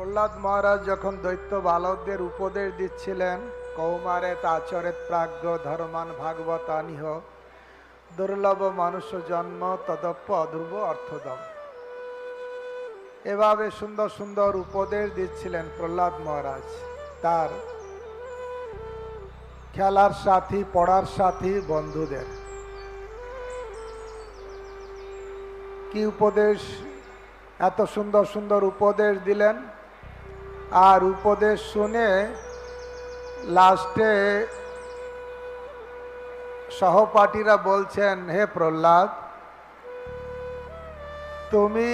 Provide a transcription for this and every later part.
প্রহ্লাদ মহারাজ যখন দৈত্য বালকদের উপদেশ দিচ্ছিলেন, কৌমারে আচরেত প্রাজ্ঞ ধর্মান ভাগবত আনিহ, দুর্লভ মানুষ জন্ম তদপ্য অধ্রুব অর্থদম। এভাবে সুন্দর সুন্দর উপদেশ দিচ্ছিলেন প্রহ্লাদ মহারাজ। তার খেলার সাথী, পড়ার সাথী বন্ধুদের। কি উপদেশ, এত সুন্দর সুন্দর উপদেশ দিলেন? আর উপদেশ শুনে লাস্টে সহপাঠীরা বলছেন, হে প্রহ্লাদ, তুমি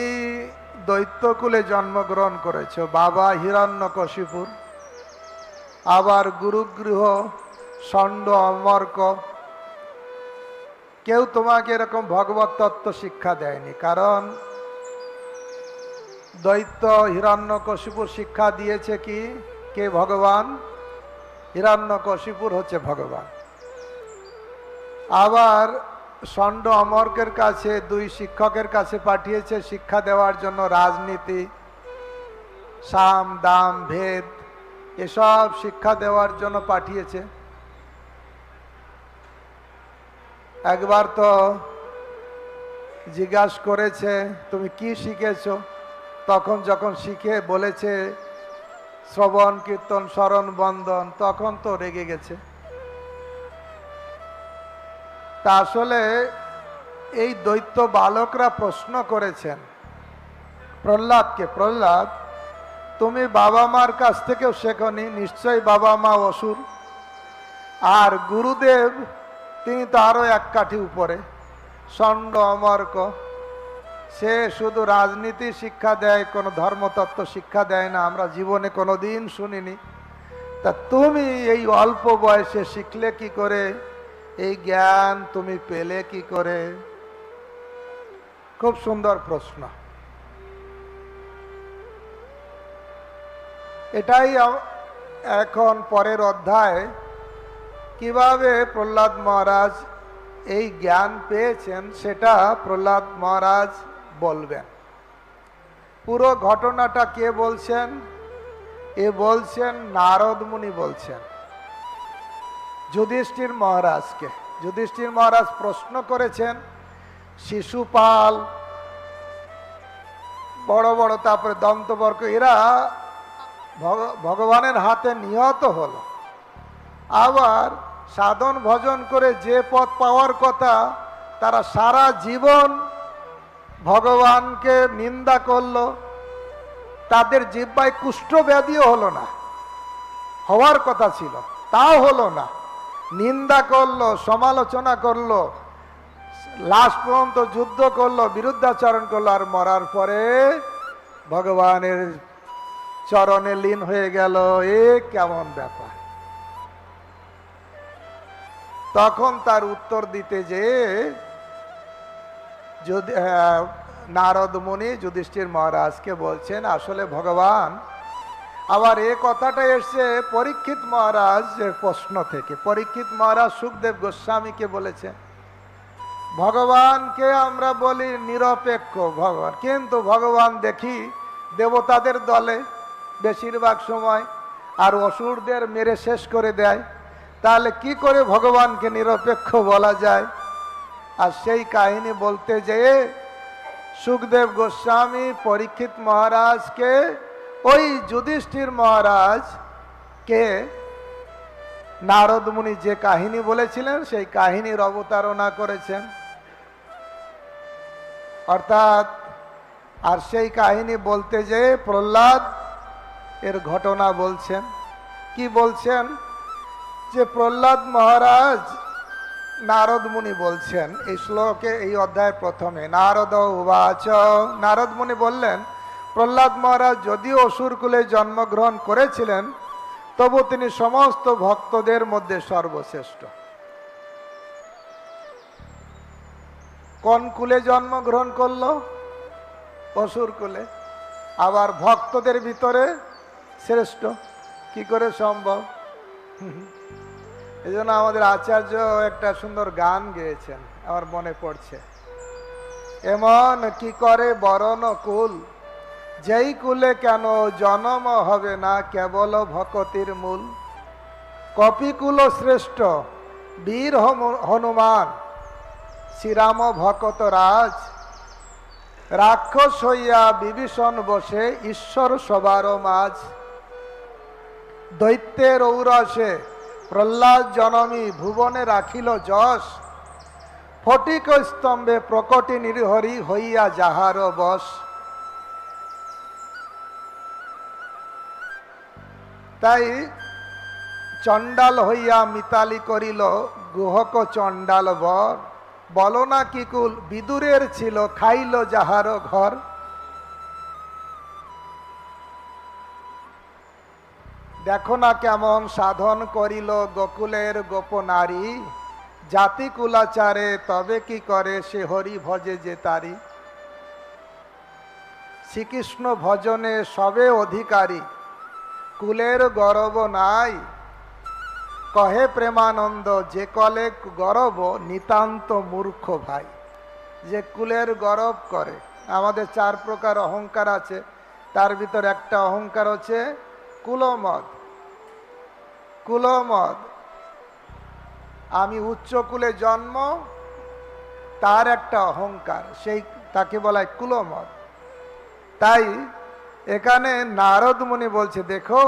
দৈত্যকুলে জন্মগ্রহণ করেছ, বাবা হিরণ্যকশিপুর, আবার গুরুগৃহ, ষণ্ড অমর্ক। কেউ তোমাকে এরকম ভগবত তত্ত্ব শিক্ষা দেয়নি, কারণ দৈত্য হিরণ্যকশিপুর শিক্ষা দিয়েছে কি? কে ভগবান? হিরণ্যকশিপুর হচ্ছে ভগবান। আবার ষণ্ড অমর্কের কাছে, দুই শিক্ষকের কাছে পাঠিয়েছে শিক্ষা দেওয়ার জন্য রাজনীতি, সাম, দাম, ভেদ, এসব শিক্ষা দেওয়ার জন্য পাঠিয়েছে। একবার তো জিজ্ঞাসা করেছে, তুমি কি শিখেছো? তখন যখন শিখে বলেছে, শ্রবণ, কীর্তন, স্মরণ, বন্দন, তখন তো রেগে গেছে। তা আসলে এই দৈত্য বালকরা প্রশ্ন করেছেন, প্রহ্লাদকে, প্রহ্লাদ, তুমি বাবা মার কাছ থেকেও শেখনি, নিশ্চয়ই বাবা মা অসুর। আর গুরুদেব, তিনি তো আরও এক কাঠি উপরে, ষণ্ড অমর্ক সে শুধু রাজনীতি শিক্ষা দেয়, কোনো ধর্মতত্ত্ব শিক্ষা দেয় না, আমরা জীবনে কোনো দিন শুনিনি। তা তুমি এই অল্প বয়সে শিখলে কি করে? এই জ্ঞান তুমি পেলে কি করে? খুব সুন্দর প্রশ্ন। এটাই এখন পরের অধ্যায়। কীভাবে প্রহ্লাদ মহারাজ এই জ্ঞান পেয়েছেন, সেটা প্রহ্লাদ মহারাজ বলবেন। পুরো ঘটনাটা কে বলছেন? এ বলছেন নারদ মুনি বলছেন। যুধিষ্ঠির মহারাজকে। যুধিষ্ঠির মহারাজ প্রশ্ন করেছেন, শিশুপাল, বড় বড়, তারপরে দন্তবর্গ, এরা ভগ- ভগবানের হাতে নিহত হলো। আবার সাধন ভজন করে যে পথ পাওয়ার কথা, তারা সারা জীবন ভগবানকে নিন্দা করল, তাদের জিব্বায় কুষ্ঠ ব্যাধিও হলো না, হওয়ার কথা ছিল, তাও হলো না। নিন্দা করল, সমালোচনা করল লাস্ট পর্যন্ত যুদ্ধ করল, বিরুদ্ধাচরণ করল, আর মরার পরে ভগবানের চরণে লীন হয়ে গেল। এ কেমন ব্যাপার? তখন তার উত্তর দিতে যে যদি আহ, নারদ মুনি যুধিষ্ঠির মহারাজকে বলছেন আসলে ভগবান আবার এ কথাটা এসছে পরীক্ষিত মহারাজের প্রশ্ন থেকে। পরীক্ষিত মহারাজ সুখদেব গোস্বামীকে বলেছেন ভগবানকে আমরা বলি নিরপেক্ষ ভগবান। কিন্তু ভগবান দেখি দেবতাদের দলে বেশিরভাগ সময় আর অসুরদের মেরে শেষ করে দেয়। তাহলে কি করে ভগবানকে নিরপেক্ষ বলা যায়? আর সেই কাহিনী বলতে যেয়ে সুখদেব গোস্বামী পরীক্ষিত মহারাজকে, ওই যুধিষ্ঠির মহারাজ কে নারদ মুনি যে কাহিনী বলেছিলেন, সেই কাহিনীর অবতারণা করেছেন। অর্থাৎ, আর সেই কাহিনী বলতে যে প্রহ্লাদ এর ঘটনা বলছেন। কি বলছেন? যে প্রহ্লাদ মহারাজ নারদ মুনি বলছেন, এই শ্লোকে, এই অধ্যায়ের প্রথমে, নারদ উবাচ। নারদ মুনি বললেন, প্রহ্লাদ মহারাজ, যদিও অসুরকুলে জন্মগ্রহণ করেছিলেন, তবু তিনি সমস্ত ভক্তদের মধ্যে সর্বশ্রেষ্ঠ। কোন কুলে জন্মগ্রহণ করল? অসুর কুলে। আবার ভক্তদের ভিতরে শ্রেষ্ঠ। কি করে সম্ভব? এই জন্য আমাদের আচার্য একটা সুন্দর গান গেয়েছেন, আমার মনে পড়ছে। এমন কি করে বরণ কুল? যেই কুলে কেন জনম হবে না কেবল ভকতির মূল? কপিকুল শ্রেষ্ঠ, বীর হনু- হনুমান, শ্রীরাম ভকত রাজ। রাক্ষস হইয়া বিভীষণ বসে ঈশ্বর সবার মাঝ। দৈত্যের ঔরসে প্রহ্লাদ জনমী ভুবনে রাখিল যশ, ফটিক স্তম্ভে প্রকটি নির্হরি হইয়া যাহার বশ। তাই চণ্ডাল হইয়া মিতালি করিল, গুহক চণ্ডাল বর, বলো না কিকুল বিদুরের ছিল, খাইল যাহার ঘর। দেখো না কেমন সাধন করিল গোকুলের গোপনারী জাতি কুলাচারে, তবে কি করে সে হরি ভজে যে তারি? শ্রীকৃষ্ণ ভজনে সবে অধিকারী, কুলের গরব নাই। কহে প্রেমানন্দ, যে কলে গরব, নিতান্ত মূর্খ ভাই। যে কুলের গরব করে, আমাদের চার প্রকার অহংকার আছে, তার ভিতর একটা অহংকার হচ্ছে কুলমদ কুলমদ। আমি উচ্চ কুলে জন্ম, তার একটা অহংকার, সেই তাকে বলা হয় কুলমদ। তাই এখানে নারদ মুনি বলছে, দেখো,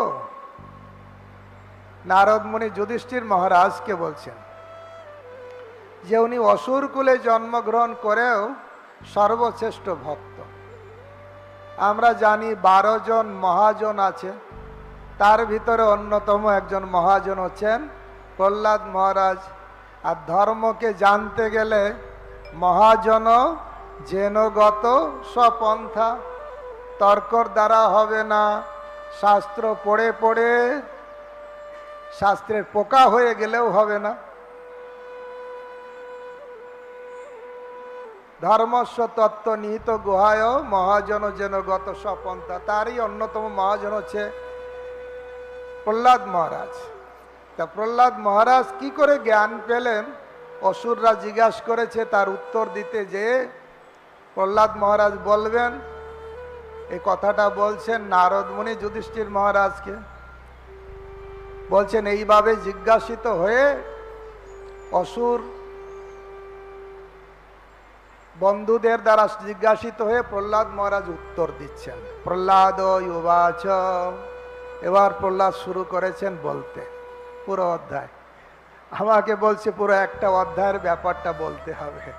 নারদ মুনি যুধিষ্ঠির মহারাজকে বলছেন যে উনি অসুর কুলে জন্মগ্রহণ করেও সর্বশ্রেষ্ঠ ভক্ত। আমরা জানি বারো জন মহাজন আছে। তার ভিতরে অন্যতম একজন মহাজন হচ্ছেন প্রহ্লাদ মহারাজ। আর ধর্মকে জানতে গেলে মহাজন জেনগত স্বপন্থা। তর্কর দ্বারা হবে না, শাস্ত্র পড়ে পড়ে শাস্ত্রের পোকা হয়ে গেলেও হবে না। ধর্মস্ব তত্ত্ব নিহিত গুহায় মহাজন যেন গত স্বপন্থা। তারই অন্যতম মহাজন হচ্ছে প্রহ্লাদ মহারাজ। তা প্রহ্লাদ মহারাজ কি করে জ্ঞান পেলেন? অসুররা জিজ্ঞাসা করেছে, তার উত্তর দিতে যে প্রহ্লাদ মহারাজ বলবেন এই কথাটা বলছেন নারদ মুনি যুধিষ্ঠির মহারাজকে। বলছেন, এইভাবে জিজ্ঞাসিত হয়ে অসুর বন্ধুদের দ্বারা জিজ্ঞাসিত হয়ে প্রহ্লাদ মহারাজ উত্তর দিচ্ছেন। প্রহ্লাদ ইউবাচ এবার প্রহ্লাদ শুরু করেছেন বলতে, পুরো অধ্যায়। আমাকে বলছে, পুরো একটা অধ্যায়ের ব্যাপারটা বলতে হবে।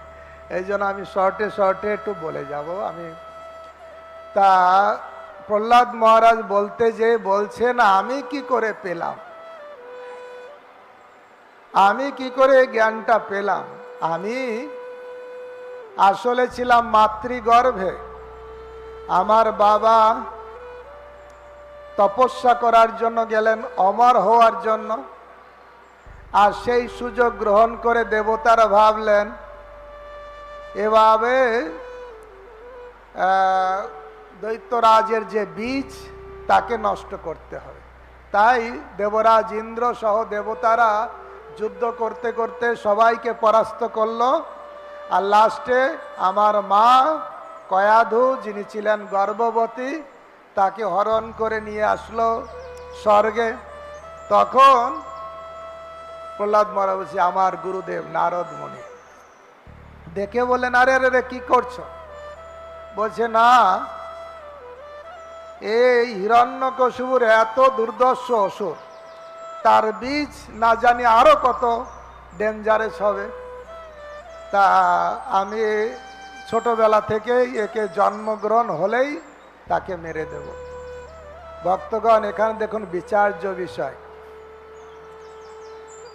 এই জন্য আমি শর্টে শর্টে একটু বলে যাব। আমি, তা প্রহ্লাদ মহারাজ বলতে যে, বলছেন, আমি কি করে পেলাম? আমি কি করে জ্ঞানটা পেলাম? আমি আসলে ছিলাম মাতৃগর্ভে। আমার বাবা তপস্যা করার জন্য গেলেন, অমর হওয়ার জন্য। আর সেই সুযোগ গ্রহণ করে দেবতারা ভাবলেন, এভাবে দৈত্যরাজের যে বীজ, তাকে নষ্ট করতে হবে। তাই দেবরাজ ইন্দ্র সহ দেবতারা যুদ্ধ করতে করতে সবাইকে পরাস্ত করল। আর লাস্টে আমার মা কয়াধু, যিনি ছিলেন গর্ভবতী তাকে হরণ করে নিয়ে আসলো স্বর্গে। তখন প্রহ্লাদ মহারাজ বলছে, আমার গুরুদেব নারদ মুনি। দেখে বললেন, আরে আরে রে কি করছ? বলছে, না, এই হিরণ্যকশুর এত দুর্দর্শ অসুর। তার বীজ না জানি আরও কত ডেঞ্জারেস হবে। তা আমি ছোটবেলা থেকেই একে জন্মগ্রহণ হলেই তাকে মেরে দেব। ভক্তগণ, এখানে দেখুন বিচার্য বিষয়।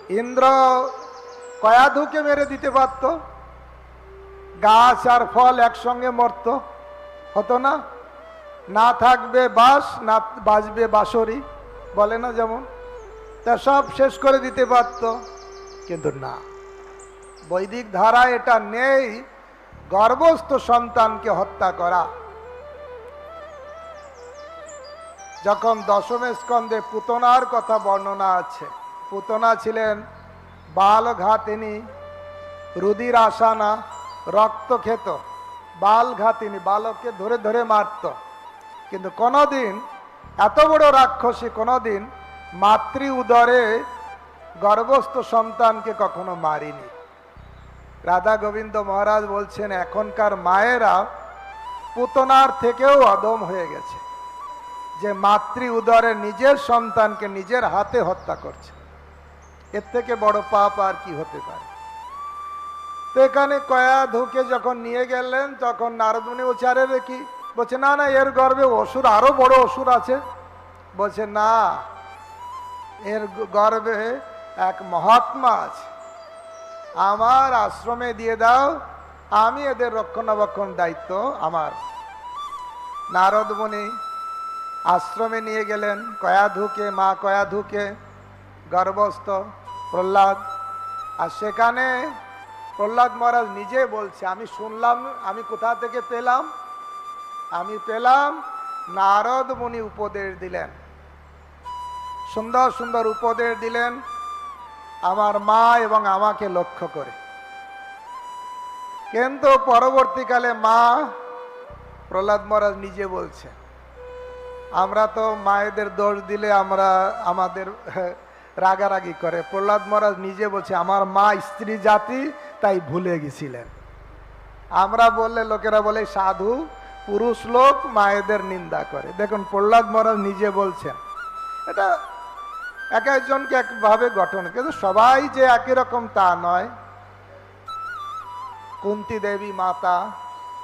ইন্দ্র কয়াধুকে মেরে দিতে পারত। গাছ আর ফল একসঙ্গে মরত। হতো না? না থাকবে বাস না বাজবে বাঁশরি। বলে না যেমন? তা সব শেষ করে দিতে পারত। কিন্তু না। বৈদিক ধারা এটা নেই। গর্ভস্থ সন্তানকে হত্যা করা। যখন দশম স্কন্ধে পুতনার কথা বর্ণনা আছে, পুতনা ছিলেন বাল ঘাতিনী রুদির আসানা রক্ত খেত বাল ঘাতিনী বালককে ধরে ধরে মারত। কিন্তু কোনোদিন, এত বড় রাক্ষসী কোনোদিন মাতৃ উদরে গর্ভস্থ সন্তানকে কখনো মারিনি। রাধা গোবিন্দ মহারাজ বলছেন, এখনকার মায়েরা পুতনার থেকেও অদম হয়ে গেছে। যে মাতৃ উদরে নিজের সন্তানকে নিজের হাতে হত্যা করছে। এর থেকে বড় পাপ আর কি হতে পারে? তো এখানে কয়া ধুকে যখন নিয়ে গেলেন, তখন নারদমুনি বলছে, আরে কি? বলছে, না না, এর গর্ভে অসুর, আরও বড় অসুর আছে। বলছে, না, এর গ- গর্ভে এক মহাত্মা আছে। আমার আশ্রমে দিয়ে দাও, আমি এদের রক্ষণাবেক্ষণ দায়িত্ব আমার। নারদমুনি আশ্রমে নিয়ে গেলেন কয়াধুকে মা কয়াধুকে গর্ভস্থ প্রহ্লাদ। আর সেখানে প্রহ্লাদ মহারাজ নিজে বলছে, আমি শুনলাম, আমি কোথা থেকে পেলাম? আমি পেলাম নারদ মুনি উপদেশ দিলেন। সুন্দর সুন্দর উপদেশ দিলেন আমার মা এবং আমাকে লক্ষ্য করে। কিন্তু পরবর্তীকালে মা প্রহ্লাদ মহারাজ নিজে বলছে আমরা তো মায়েদের দোষ দিলে আমরা আমাদের, রাগারাগি করে। প্রহ্লাদ মহারাজ নিজে বলছে, আমার মা স্ত্রী জাতি, তাই ভুলে গেছিলেন। আমরা বললে, লোকেরা বলে, সাধু, পুরুষ লোক মায়েদের নিন্দা করে। দেখুন, প্রহ্লাদ মহারাজ নিজে বলছেন, এটা এক একজনকে একভাবে গঠন, কিন্তু সবাই যে একই রকম তা নয়। কুন্তি দেবী মাতা,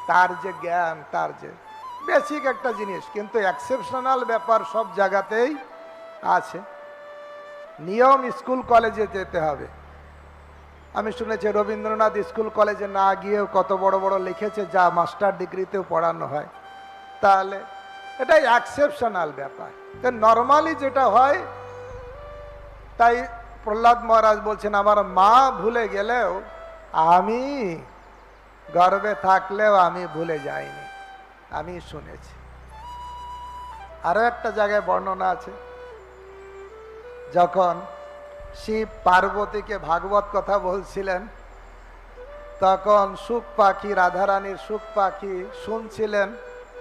তার যে জ্ঞান, তার যে বেসিক একটা জিনিস, কিন্তু এক্সেপশনাল ব্যাপার সব জায়গাতেই আছে। নিয়ম স্কুল কলেজে যেতে হবে। আমি শুনেছি রবীন্দ্রনাথ স্কুল কলেজে না গিয়েও কত বড় বড় লিখেছে যা মাস্টার ডিগ্রিতেও পড়ানো হয়। তাহলে এটাই এক্সেপশনাল ব্যাপার। নর্মালি যেটা হয়, তাই প্রহ্লাদ মহারাজ বলছেন, আমার মা ভুলে গেলেও আমি গর্বে থাকলেও আমি ভুলে যাইনি। আমি শুনেছি। আরও একটা জায়গায় বর্ণনা আছে। যখন শিব পার্বতীকে ভাগবত কথা বলছিলেন, তখন সুখ পাখি, রাধারানীর সুখ পাখি শুনছিলেন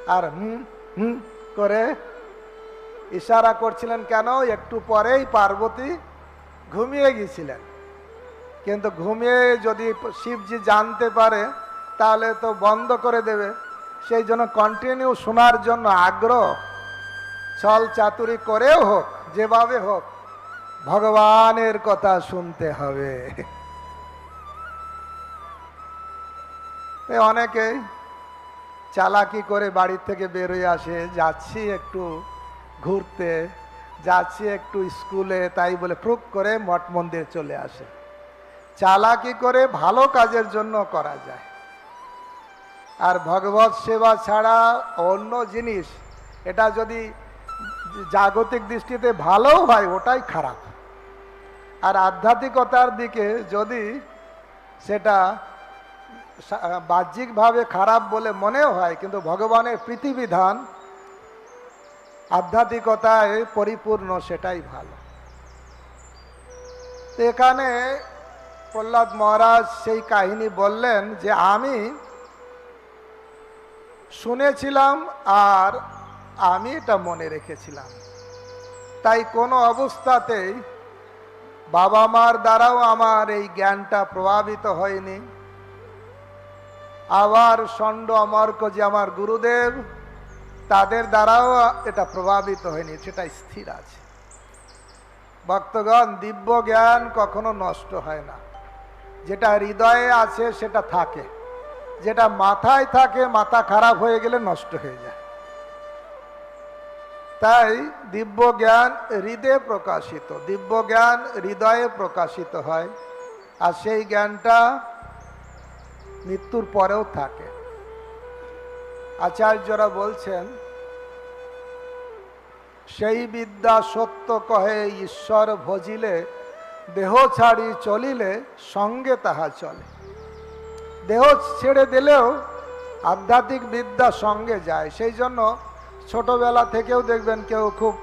আর হুম হুম করে ইশারা করছিলেন, কেন? একটু পরেই পার্বতী ঘুমিয়ে গিয়েছিলেন কিন্তু ঘুমিয়ে যদি শিবজি জানতে পারে, তাহলে তো বন্ধ করে দেবে। সেই জন্য কন্টিনিউ শোনার জন্য আগ্রহ। ছল চাতুরি করেও হোক, যেভাবে হোক, ভগবানের কথা শুনতে হবে। অনেকে চালাকি করে বাড়ির থেকে বেরোয় আসে, যাচ্ছি একটু ঘুরতে, যাচ্ছি একটু স্কুলে, তাই বলে প্রুক করে মঠ মন্দির চলে আসে। চালাকি করে ভালো কাজের জন্য করা যায়। আর ভগবত সেবা ছাড়া অন্য জিনিস, এটা যদি জাগতিক দৃষ্টিতে ভালোও হয়, ওটাই খারাপ। আর আধ্যাত্মিকতার দিকে যদি সেটা বাহ্যিকভাবে খারাপ বলে মনেও হয়, কিন্তু ভগবানের পৃথিবিধান আধ্যাত্মিকতায় পরিপূর্ণ, সেটাই ভালো। এখানে প্রহ্লাদ মহারাজ সেই কাহিনী বললেন যে আমি শুনেছিলাম আর আমি এটা মনে রেখেছিলাম। তাই কোনো অবস্থাতেই বাবা মার দ্বারাও আমার এই জ্ঞানটা প্রভাবিত হয়নি। আবার ষণ্ড অমর্ক যে আমার গুরুদেব, তাদের দ্বারাও এটা প্রভাবিত হয়নি, সেটা স্থির আছে। ভক্তগণ, দিব্য জ্ঞান কখনো নষ্ট হয় না। যেটা হৃদয়ে আছে, সেটা থাকে। যেটা মাথায় থাকে, মাথা খারাপ হয়ে গেলে নষ্ট হয়ে যায়। তাই দিব্য জ্ঞান হৃদয়ে প্রকাশিত দিব্য জ্ঞান হৃদয়ে প্রকাশিত হয় আর সেই জ্ঞানটা মৃত্যুর পরেও থাকে। আচার্যরা বলছেন, সেই বিদ্যা সত্য কহে, ঈশ্বর ভজিলে, দেহ ছাড়ি চলিলে, সঙ্গে তাহা চলে। দেহ ছেড়ে দিলেও আধ্যাত্মিক বিদ্যা সঙ্গে যায়। সেই জন্য ছোটবেলা থেকেও দেখবেন কেউ খুব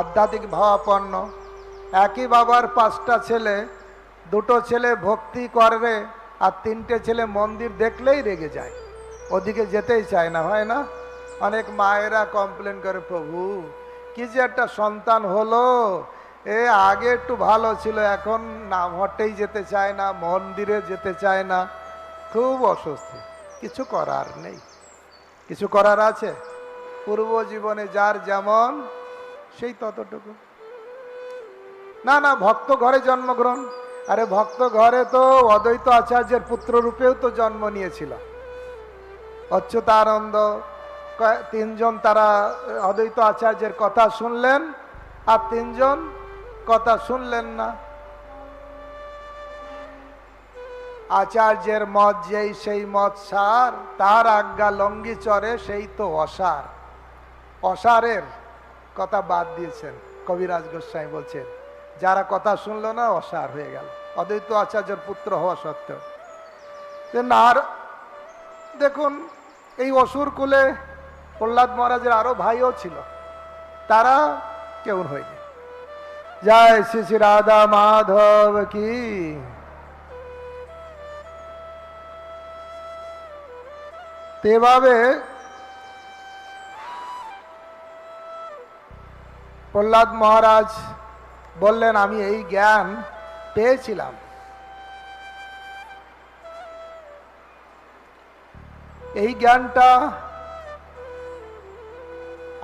আধ্যাত্মিক ভাবাপন্ন। একই বাবার পাঁচটা ছেলে, দুটো ছেলে ভক্তি করে আর তিনটে ছেলে মন্দির দেখলেই রেগে যায়। ওদিকে যেতেই চায় না, হয় না? অনেক মায়েরা কমপ্লেন করে, প্রভু, কি যে একটা সন্তান হলো। এ আগে একটু ভালো ছিল, এখন না হটেই যেতে চায় না, মন্দিরে যেতে চায় না। খুব অস্বস্তি। কিছু করার নেই। কিছু করার আছে? পূর্ব জীবনে যার যেমন, সেই ততটুকু। না না, ভক্ত ঘরে জন্মগ্রহণ। আরে, ভক্ত ঘরে তো অদ্বৈত আচার্যের পুত্র রূপেও তো জন্ম নিয়েছিল। অচ্যুতানন্দ তিনজন তারা অদ্বৈত আচার্যের কথা শুনলেন, আর তিনজন কথা শুনলেন না। আচার্যের মত যেই সেই মত সার, তার আজ্ঞা লঙ্গি চরে সেই তো অসার। অসারের কথা বাদ দিয়েছেন কবিরাজ গোস্বাই বলছেন, যারা কথা শুনলো না অসার হয়ে গেল। অদ্বৈত আচার্যের পুত্র হওয়া সত্ত্বেও। আর দেখুন, এই অসুর কুলে প্রহ্লাদ মহারাজের আরও ভাইও ছিল, তারা কেউ হয়নি। জয় শ্রী শ্রী রাধা মাধব কি। তেভাবে প্রহ্লাদ মহারাজ বললেন, আমি এই জ্ঞান পেয়েছিলাম। এই জ্ঞানটা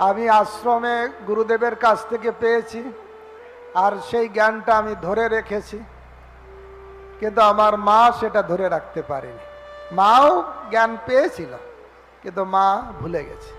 আমি আশ্রমে গুরুদেবের কাছ থেকে পেয়েছি, আর সেই জ্ঞানটা আমি ধরে রেখেছি। কিন্তু আমার মা সেটা ধরে রাখতে পারেনি। মাও জ্ঞান পেয়েছিল। কিন্তু মা ভুলে গেছে।